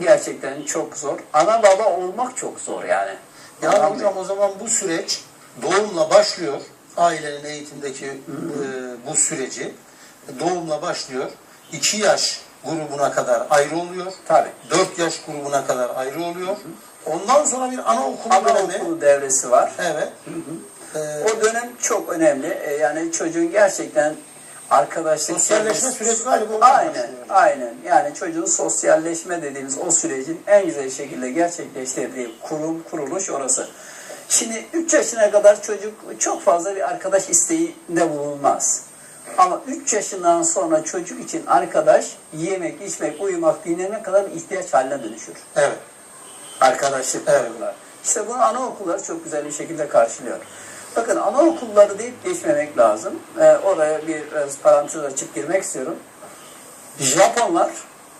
gerçekten çok zor. Ana baba olmak çok zor yani. Yani hocam o zaman bu süreç doğumla başlıyor. Ailenin eğitimdeki e, bu süreci doğumla başlıyor. 2 yaş grubuna kadar ayrı oluyor. Tabii. 4 yaş grubuna kadar ayrı oluyor. Ondan sonra bir anaokulu dönemi. Anaokulu devresi var. Evet. E, O dönem çok önemli. E, Yani çocuğun gerçekten arkadaşlık sosyalleşme süreci galiba Aynen, başlıyor. aynen. Yani çocuğun sosyalleşme dediğimiz o sürecin en güzel şekilde gerçekleştirdiği kurum, kuruluş orası. Şimdi 3 yaşına kadar çocuk çok fazla bir arkadaş isteğinde bulunmaz. Ama 3 yaşından sonra çocuk için arkadaş yemek, içmek, uyumak, dinlemek kadar bir ihtiyaç haline dönüşür. Evet. Arkadaşlık Evet. İşte bunu anaokulları çok güzel bir şekilde karşılıyor. Bakın anaokulları deyip geçmemek lazım. Ee, oraya bir biraz parantez açıp girmek istiyorum. Japonlar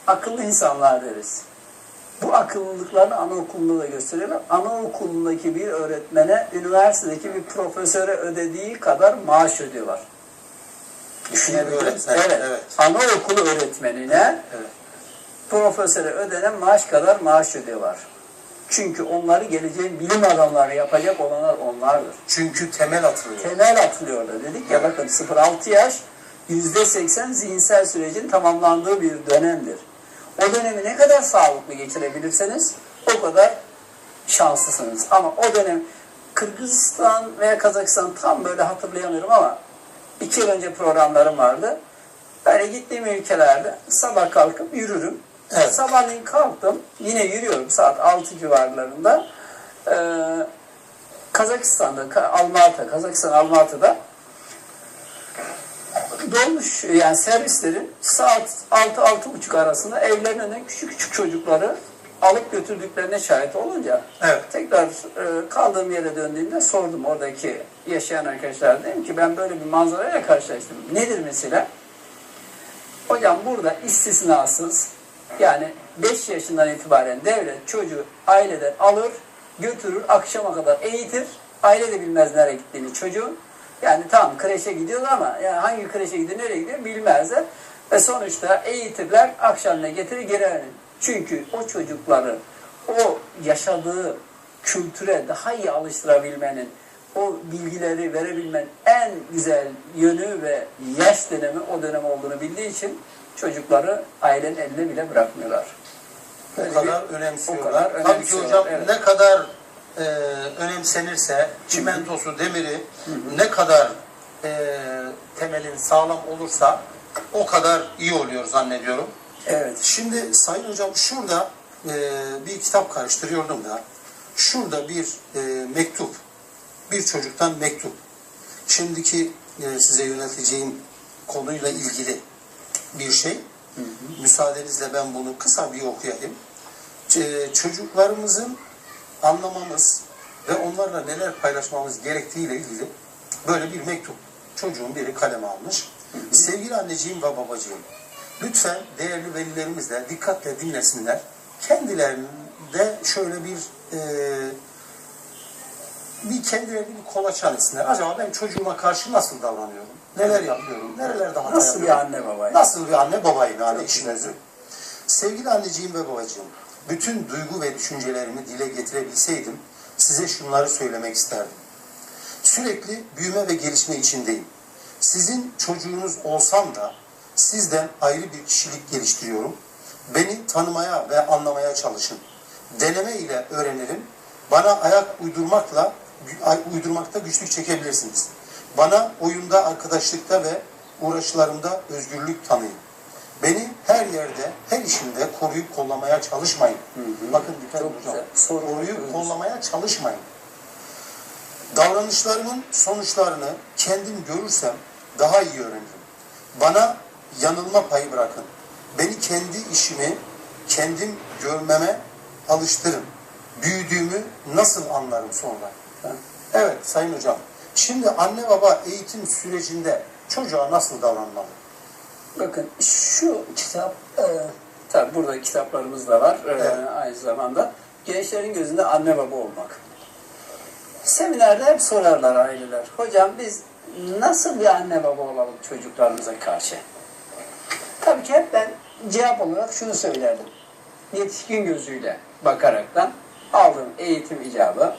akıllı insanlar deriz. Bu akıllılıklarını anaokulunda da gösteriyorlar. Anaokulundaki bir öğretmene üniversitedeki bir profesöre ödediği kadar maaş ödüyorlar. Düşünebiliyor musunuz? öğretmen, Evet. evet. Anaokulu öğretmenine Evet. profesöre ödenen maaş kadar maaş ödüyorlar. Çünkü onları geleceğin bilim adamları yapacak olanlar onlardır. Çünkü temel atılıyor. Temel atılıyor da dedik ya bakın 0-6 yaş %80 zihinsel sürecin tamamlandığı bir dönemdir. O dönemi ne kadar sağlıklı geçirebilirseniz o kadar şanslısınız. Ama o dönem Kırgızistan veya Kazakistan tam böyle hatırlayamıyorum ama iki yıl önce programlarım vardı. Böyle gittiğim ülkelerde sabah kalkıp yürürüm. Evet. Sabahleyin kalktım. Yine yürüyorum saat 6 civarlarında. Ee, Kazakistan'da, Ka- Almatı, Kazakistan Almatı'da dolmuş yani servislerin saat 6-6.30 arasında evlerinin önüne küçük küçük çocukları alıp götürdüklerine şahit olunca Evet. tekrar e, kaldığım yere döndüğümde sordum oradaki yaşayan arkadaşlar dedim ki ben böyle bir manzarayla karşılaştım. Nedir mesela? Hocam burada istisnasız yani 5 yaşından itibaren devlet çocuğu aileden alır, götürür, akşama kadar eğitir. Aile de bilmez nereye gittiğini çocuğun. Yani tamam kreşe gidiyorlar ama yani hangi kreşe gidiyor, nereye gidiyor bilmezler. Ve sonuçta eğitirler, akşamına getirir geri verir. Çünkü o çocukları o yaşadığı kültüre daha iyi alıştırabilmenin, o bilgileri verebilmenin en güzel yönü ve yaş dönemi o dönem olduğunu bildiği için çocukları ailenin eline bile bırakmıyorlar. Böyle O kadar bir- önemsiyorlar. o kadar Tabii ki hocam evet. ne kadar e, önemsenirse çimentosu, demiri ne kadar e, temelin sağlam olursa o kadar iyi oluyor zannediyorum. Evet. Şimdi Sayın Hocam şurada e, bir kitap karıştırıyordum da şurada bir e, mektup, bir çocuktan mektup. Şimdiki e, size yönelteceğim konuyla ilgili bir şey. Müsaadenizle ben bunu kısa bir okuyayım. Ç- çocuklarımızın anlamamız ve onlarla neler paylaşmamız gerektiğiyle ilgili böyle bir mektup. Çocuğun biri kaleme almış. Sevgili anneciğim ve babacığım, lütfen değerli velilerimiz de dikkatle dinlesinler. Kendilerinde şöyle bir e, bir kendilerini bir kolaçan etsinler. Acaba ben çocuğuma karşı nasıl davranıyorum? Neler yapıyorum? Nerelerde hata Nasıl bir yapıyorum? anne baba? Nasıl bir anne babayım yani işin özü. Sevgili anneciğim ve babacığım, bütün duygu ve düşüncelerimi dile getirebilseydim size şunları söylemek isterdim. Sürekli büyüme ve gelişme içindeyim. Sizin çocuğunuz olsam da sizden ayrı bir kişilik geliştiriyorum. Beni tanımaya ve anlamaya çalışın. Deneme ile öğrenirim. Bana ayak uydurmakla uydurmakta güçlük çekebilirsiniz. Bana oyunda, arkadaşlıkta ve uğraşlarımda özgürlük tanıyın. Beni her yerde, her işimde koruyup kollamaya çalışmayın. Bakın dikkat edin Koruyup kollamaya çalışmayın. Davranışlarımın sonuçlarını kendim görürsem daha iyi öğrenirim. Bana yanılma payı bırakın. Beni kendi işimi kendim görmeme alıştırın. Büyüdüğümü nasıl anlarım sonra? Evet Sayın Hocam. Şimdi anne baba eğitim sürecinde çocuğa nasıl davranmalı? Bakın şu kitap, e, tabi burada kitaplarımız da var e, Evet. aynı zamanda. Gençlerin gözünde anne baba olmak. Seminerde hep sorarlar aileler. Hocam biz nasıl bir anne baba olalım çocuklarımıza karşı? Tabii ki hep ben cevap olarak şunu söylerdim. yetişkin gözüyle bakaraktan aldığım eğitim icabı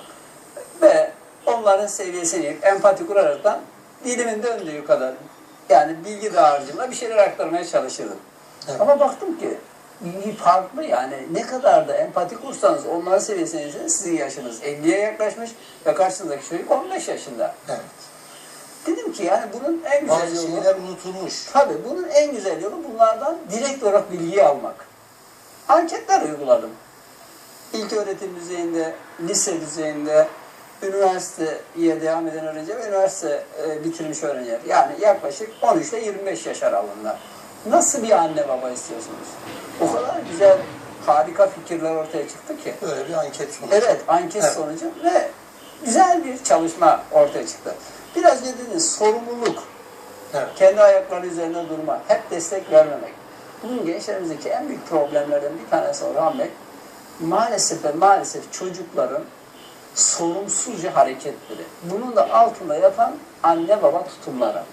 onların seviyesini empati kuraraktan dilimin döndüğü kadar yani bilgi dağarcığımla bir şeyler aktarmaya çalışırdım. Evet. Ama baktım ki farklı yani ne kadar da empati kursanız onların seviyesine inseniz sizin yaşınız 50'ye yaklaşmış ve karşınızdaki çocuk 15 yaşında. Evet. Dedim ki yani bunun en güzel Bazı yolu şeyler unutulmuş. tabii bunun en güzel yolu bunlardan direkt olarak bilgiyi almak. Anketler uyguladım. İlk öğretim düzeyinde, lise düzeyinde, üniversiteye devam eden öğrenci ve üniversite e, bitirmiş öğrenciler. Yani yaklaşık 13 ile 25 yaş aralığında. Nasıl bir anne baba istiyorsunuz? O kadar güzel, harika fikirler ortaya çıktı ki. Böyle bir anket sonucu. Evet, anket Evet. sonucu ve güzel bir çalışma ortaya çıktı. Biraz dediğiniz sorumluluk, Evet. kendi ayakları üzerine durma, hep destek vermemek. Bugün gençlerimizdeki en büyük problemlerden bir tanesi Orhan Bey, maalesef ve maalesef çocukların sorumsuzca hareketleri. Bunun da altında yatan anne baba tutumları.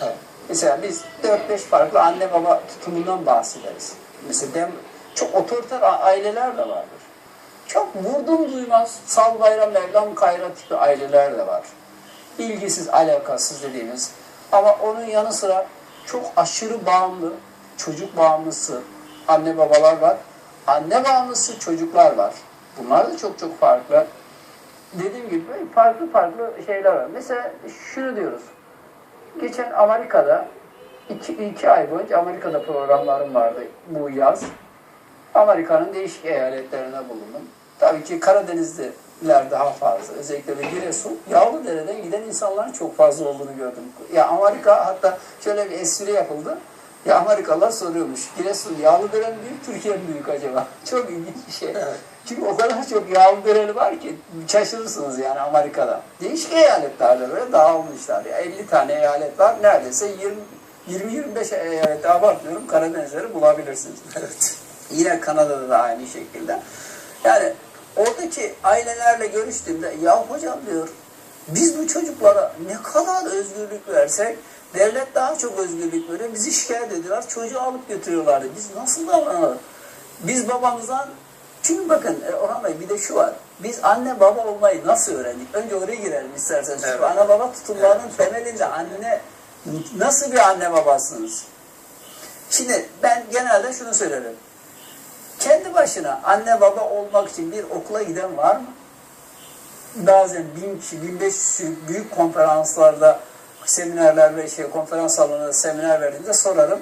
Evet. Mesela biz 4-5 farklı anne baba tutumundan bahsederiz. Mesela dem, çok otoriter aileler de vardır. Çok vurdum duymaz, sal bayram mevlam kayra tipi aileler de var. İlgisiz, alakasız dediğimiz. Ama onun yanı sıra çok aşırı bağımlı, çocuk bağımlısı anne babalar var. Anne bağımlısı çocuklar var. Bunlar da çok çok farklı. Dediğim gibi farklı farklı şeyler var. Mesela şunu diyoruz. Geçen Amerika'da iki, iki ay boyunca Amerika'da programlarım vardı bu yaz. Amerika'nın değişik eyaletlerine bulundum. Tabii ki Karadenizliler daha fazla. Özellikle de Giresun. Yağlıdere'den giden insanların çok fazla olduğunu gördüm. Ya Amerika hatta şöyle bir espri yapıldı. Ya Amerikalılar soruyormuş. Giresun Yağlıdere mi büyük, Türkiye mi büyük acaba? Çok ilginç bir şey. Evet. Çünkü o kadar çok Yağlıdereli var ki şaşırırsınız yani Amerika'da. Değişik eyaletlerde böyle dağılmışlar. Ya 50 tane eyalet var. Neredeyse 20 20-25 eyalette abartmıyorum. Karadenizleri bulabilirsiniz. Yine Kanada'da da aynı şekilde. Yani oradaki ailelerle görüştüğümde ya hocam diyor biz bu çocuklara ne kadar özgürlük versek devlet daha çok özgürlük veriyor. Bizi şikayet ediyorlar. Çocuğu alıp götürüyorlardı. Biz nasıl davranalım? Biz babamızdan çünkü bakın e, Orhan Bey bir de şu var. Biz anne baba olmayı nasıl öğrendik? Önce oraya girelim isterseniz. Evet. anne baba tutumlarının temelinde anne nasıl bir anne babasınız? Şimdi ben genelde şunu söylerim. Kendi başına anne baba olmak için bir okula giden var mı? Bazen bin kişi, bin beş kişi büyük konferanslarda, seminerler ve şey konferans salonunda seminer verdiğimde sorarım.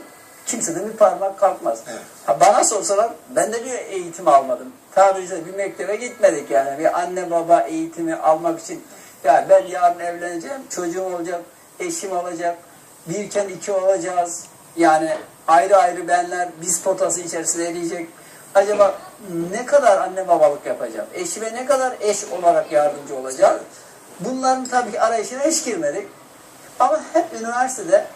Kimseden bir parmak kalkmaz. Evet. Ha, bana sorsalar ben de bir eğitim almadım. Tabii işte bir mektebe gitmedik yani. Bir anne baba eğitimi almak için. Ya ben yarın evleneceğim, çocuğum olacak, eşim olacak, birken iki olacağız. Yani ayrı ayrı benler biz potası içerisinde eriyecek. Acaba ne kadar anne babalık yapacağım? Eşime ne kadar eş olarak yardımcı olacağım? Bunların tabii ki arayışına hiç girmedik. Ama hep üniversitede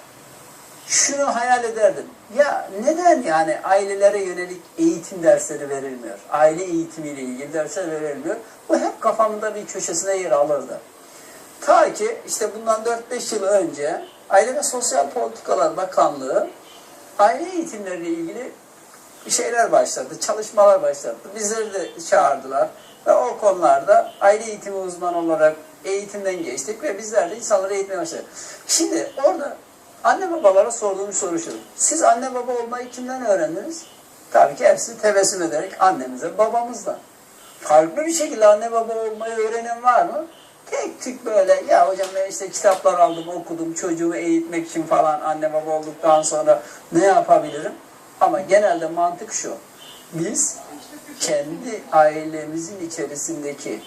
şunu hayal ederdim. Ya neden yani ailelere yönelik eğitim dersleri verilmiyor? Aile eğitimiyle ilgili dersler verilmiyor. Bu hep kafamda bir köşesine yer alırdı. Ta ki işte bundan 4-5 yıl önce Aile ve Sosyal Politikalar Bakanlığı aile eğitimleriyle ilgili şeyler başladı, çalışmalar başlattı. Bizleri de çağırdılar ve o konularda aile eğitimi uzmanı olarak eğitimden geçtik ve bizler de insanları eğitmeye başladık. Şimdi orada anne babalara sorduğum soru şu. Siz anne baba olmayı kimden öğrendiniz? Tabii ki hepsi tebessüm ederek annemize, babamızdan. Farklı bir şekilde anne baba olmayı öğrenen var mı? Tek tük böyle ya hocam ben işte kitaplar aldım okudum çocuğumu eğitmek için falan anne baba olduktan sonra ne yapabilirim? Ama genelde mantık şu. Biz kendi ailemizin içerisindeki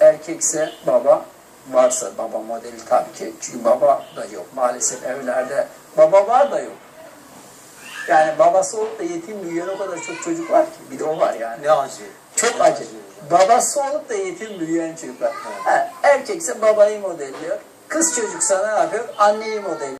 erkekse baba varsa baba modeli tabii ki çünkü baba da yok maalesef evlerde baba var da yok. Yani babası olup da yetim büyüyen o kadar çok çocuk var ki bir de o var yani. Ne acı. Çok Ne acı. Babası olup da yetim büyüyen çocuklar. Ha, erkekse babayı modelliyor. Kız çocuksa ne yapıyor? Anneyi modelliyor.